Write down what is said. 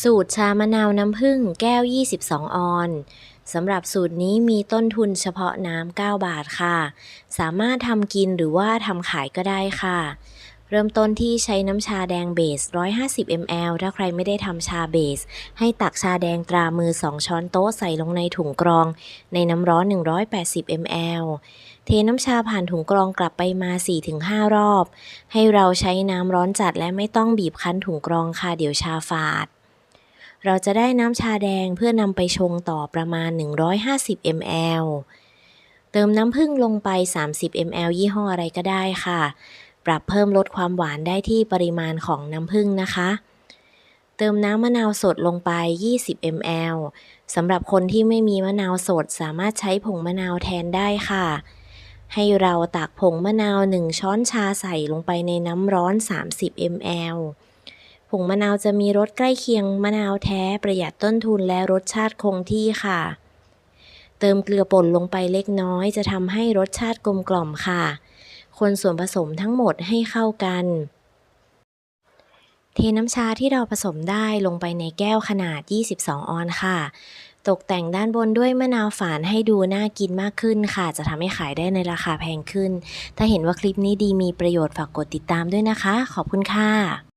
สูตรชามะนาวน้ำผึ้งแก้ว 22 ออนสำหรับสูตรนี้มีต้นทุนเฉพาะน้ำ 9 บาทค่ะ สามารถทำกินหรือว่าทำขายก็ได้ค่ะ เริ่มต้นที่ใช้น้ำชาแดงเบส 150 ml ถ้าใครไม่ได้ทำชาเบส ให้ตักชาแดงตรามือ 2 ช้อนโต๊ะใส่ลงในถุงกรอง ในน้ำร้อน 180 ml เทน้ำชาผ่านถุงกรองกลับไปมา 4-5 รอบ ให้เราใช้น้ำร้อนจัดและไม่ต้องบีบคั้นถุงกรองค่ะเดี๋ยวชาฝาด เราจะได้น้ำชาแดงเพื่อนำไปชงต่อประมาณ 150 ml เติมน้ำผึ้งลงไป 30 ml ยี่ห้ออะไรก็ได้ค่ะ ปรับเพิ่มลดความหวานได้ที่ปริมาณของน้ำผึ้งนะคะ เติมน้ำมะนาวสดลงไป 20 ml สำหรับคนที่ไม่มีมะนาวสดสามารถใช้ผงมะนาวแทนได้ค่ะ ให้เราตักผงมะนาว 1 ช้อนชาใส่ลงไปในน้ำร้อน 30 ml ผงมะนาวจะมีรสใกล้เคียงมะนาวแท้ประหยัดต้นทุนและรสชาติคงที่ค่ะ เติมเกลือป่นลงไปเล็กน้อย จะทำให้รสชาติกลมกล่อมค่ะ คนส่วนผสมทั้งหมดให้เข้ากัน เทน้ำชาที่เราผสมได้ลงไปในแก้วขนาด 22 ออนค่ะ ตกแต่งด้านบนด้วยมะนาวฝานให้ดูน่ากินมากขึ้นค่ะ จะทำให้ขายได้ในราคาแพงขึ้น ถ้าเห็นว่าคลิปนี้ดีมีประโยชน์ฝากกดติดตามด้วยนะคะ ขอบคุณค่ะ